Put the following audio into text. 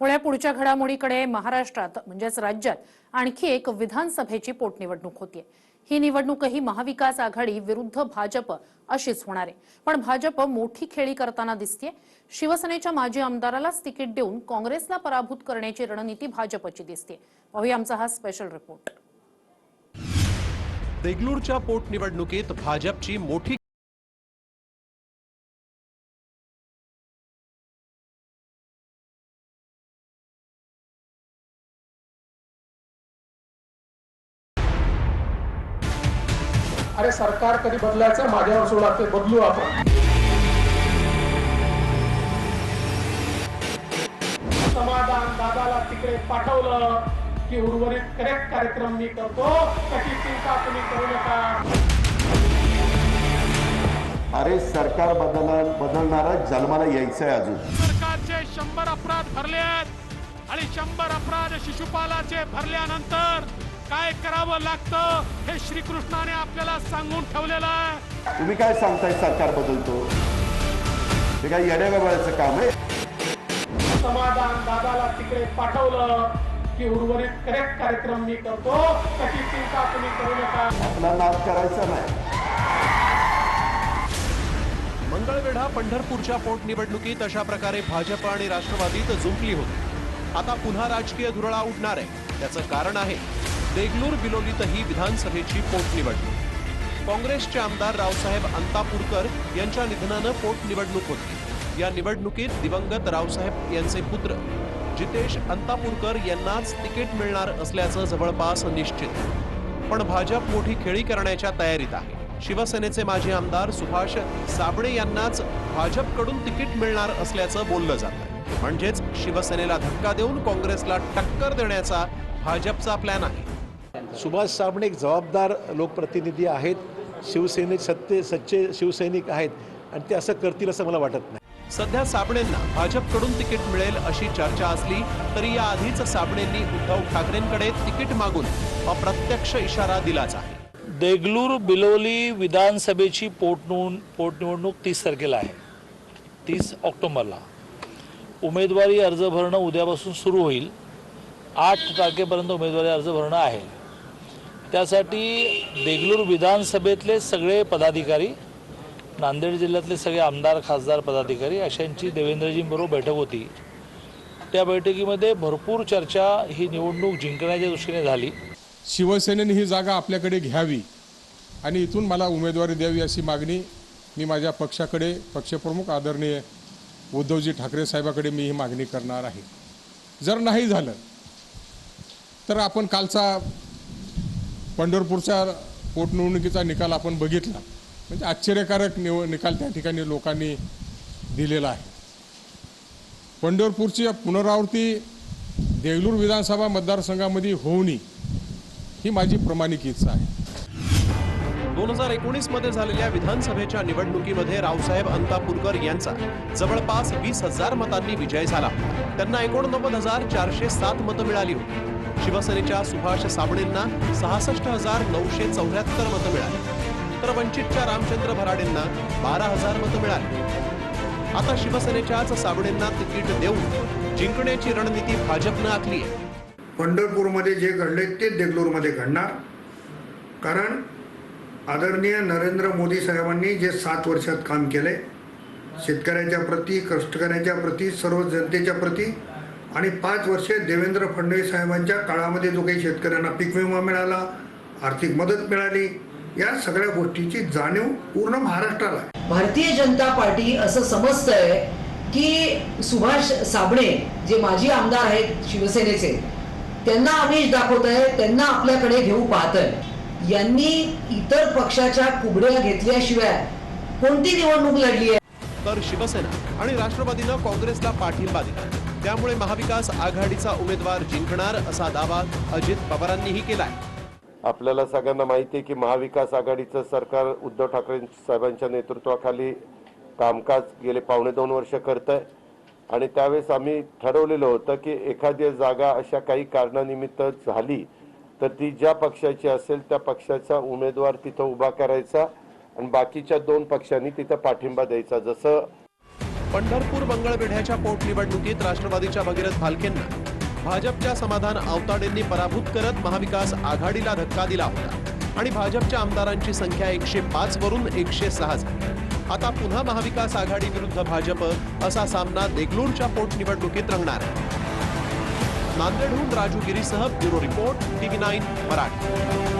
वळ्या पुढच्या घडामोडीकडे महाराष्ट्रात म्हणजेच राज्यात आणखी एक विधानसभेची पोटनिवडणूक होतीये. ही निवडणूकही महाविकास आघाडी विरुद्ध भाजप अशीच होणार आहे. पण भाजप मोठी खेळी करताना दिसतेय. शिवसेनेच्या माजी आमदारालाच तिकीट देऊन काँग्रेसला पराभूत करण्याची रणनीती भाजपची दिसते पाहूया आमचा हा स्पेशल रिपोर्ट देगलूरच्या पोटनिवडणुकीत भाजपची मोठी अरे सरकार कधी बदलायचं? माझ्यावर सोडा ते बदलू आपण. समाधान दादाला तिकडे पाठवलं की उर्वरित करेक्ट कार्यक्रम मी करतो. त्याची चिंता तुम्ही करू नका. अरे सरकार बदलणार बदलणारा जन्माला यायचं आहे अजून. सरकारचे शंभर अपराध भरले आहेत आणि शंभर अपराध शिशुपालाचे भरल्यानंतर काय करावं लागतं हे श्रीकृष्णाने आपल्याला सांगून ठेवलेलं आहे. तुम्ही काय सांगताय सरकार बदलतो? हे काय गबाळाचं काम आहे? समाधान दादाला तिकडे पाठवलं की उर्वरित करेक्ट कार्यक्रम मी करतो. त्याची चिंता तुम्ही करू नका. आपला नाद करायचा नाही. मंगळवेढा पंढरपूरच्या पोटनिवडणुकीत अशा प्रकारे भाजप आणि राष्ट्रवादीत जुंपली होती. आता पुन्हा राजकीय धुरळा उडणार आहे. त्याचं कारण आहे देगलूर बिलोलीतही विधानसभेची पोटनिवडणूक काँग्रेसचे आमदार रावसाहेब अंतापूरकर यांच्या निधनानं पोटनिवडणूक होती. या निवडणुकीत दिवंगत रावसाहेब यांचे पुत्र जितेश अंतापूरकर यांनाच तिकीट मिळणार असल्याचं जवळपास निश्चित. पण भाजप मोठी खेळी करण्याच्या तयारीत आहे. शिवसेनेचे माजी आमदार सुभाष साबळे यांनाच भाजपकडून तिकीट मिळणार असल्याचं बोललं जात. म्हणजेच शिवसेनेला धक्का देऊन काँग्रेसला टक्कर देण्याचा भाजपचा प्लॅन आहे. सुभाष साबणे एक जबाबदार लोकप्रतिनिधी आहेत. शिवसेने सत्ते सच्चे शिवसैनिक आहेत. आणि ते असं करतील असं मला वाटत नाही. सध्या साबणेंना भाजपकडून तिकीट मिळेल अशी चर्चा असली तरी याआधीच साबणेंनी उद्धव ठाकरेंकडे तिकीट मागून अप्रत्यक्ष इशारा दिलाच आहे. देगलूर बिलोली विधानसभेची पोटनिवड पोटनिवडणूक तीस तारखेला आहे. तीस ऑक्टोबरला. उमेदवारी अर्ज भरणं उद्यापासून सुरू होईल. आठ तारखेपर्यंत उमेदवारी अर्ज भरणं आहे. त्यासाठी देगलूर विधानसभेतले सगळे पदाधिकारी नांदेड जिल्ह्यातले सगळे आमदार खासदार पदाधिकारी अशांची देवेंद्रजींबरोबर बैठक होती. त्या बैठकीमध्ये भरपूर चर्चा ही निवडणूक जिंकण्याच्या दृष्टीने झाली. शिवसेनेने ही जागा आपल्याकडे घ्यावी आणि इथून मला उमेदवारी द्यावी अशी मागणी मी माझ्या पक्षाकडे पक्षप्रमुख आदरणीय उद्धवजी ठाकरे साहेबाकडे मी ही मागणी करणार आहे. जर नाही झालं तर आपण कालचा पंढरपूरच्या पोटनिवडणुकीचा निकाल आपण बघितला. म्हणजे आश्चर्यकारक निव निकाल त्या ठिकाणी लोकांनी दिलेला आहे. पंढरपूरची पुनरावृत्ती देगलूर विधानसभा मतदारसंघामध्ये होऊ नये ही माझी प्रमाणिक इच्छा आहे. दोन हजार एकोणीसमध्ये झालेल्या विधानसभेच्या निवडणुकीमध्ये रावसाहेब अंतापूरकर यांचा जवळपास वीस हजार मतांनी विजय झाला. त्यांना एकोणनव्वद हजार चारशे सात मतं मिळाली होती. शिवसेनेच्या सुभाष साबणेंना सहासष्ट हजार नऊशे चौऱ्याहत्तर मतं मिळाली. तर वंचितच्या रामचंद्र भराडेंना बारा हजार मतं मिळाली. आता शिवसेनेच्याच साबणेंना तिकीट देऊन जिंकण्याची रणनीती भाजपनं आखली आहे. पंढरपूरमध्ये जे घडले ते देगलूरमध्ये घडणार. कारण आदरणीय नरेंद्र मोदी साहेबांनी जे सात वर्षात काम केले शेतकऱ्याच्या प्रती कष्टकऱ्याच्या प्रती सर्व जनतेच्या प्रती आणि पाच वर्षे देवेंद्र फडणवीस साहेबांच्या काळामध्ये जो काही शेतकऱ्यांना पीक विमा मिळाला आर्थिक मदत मिळाली या सगळ्या गोष्टीची जाणीव पूर्ण महाराष्ट्राला भारतीय जनता पार्टी असं समजतंय की सुभाष साबणे जे माजी आमदार आहेत शिवसेनेचे त्यांना आमिष दाखवत आहे त्यांना आपल्याकडे घेऊ पाहत आहे यांनी इतर पक्षाच्या कुबड्या घेतल्याशिवाय कोणती निवडणूक लढली आहे? तर शिवसेना आणि राष्ट्रवादीनं काँग्रेसला पाठिंबा दिला. त्यामुळे महाविकास आघाडीचा उमेदवार जिंकणार असा दावा अजित पवारांनीही केलाय. आपल्याला सगळ्यांना माहिती आहे की महाविकास आघाडीचं सरकार उद्धव ठाकरे साहेबांच्या नेतृत्वाखाली कामकाज गेले पावणे दोन वर्ष करत आहे आणि त्यावेळेस आम्ही ठरवलेलं होतं की एखादी जागा अशा काही कारणानिमित्त झाली तर ती ज्या पक्षाची असेल त्या पक्षाचा उमेदवार तिथं उभा करायचा आणि बाकीच्या दोन पक्षांनी तिथं पाठिंबा द्यायचा. जसं पंढरपूर मंगळवेढ्याच्या पोटनिवडणुकीत राष्ट्रवादीच्या भगीरथ भालकेंना भाजपच्या समाधान आवताडेंनी पराभूत करत महाविकास आघाडीला धक्का दिला होता आणि भाजपच्या आमदारांची संख्या एकशे पाच वरून एकशे सहा झाली. आता पुन्हा महाविकास आघाडी विरुद्ध भाजप असा सामना देगलूरच्या पोटनिवडणुकीत रंगणार आहे. नांदेडहून Raju गिरीसह bureau report TV nine Marathi.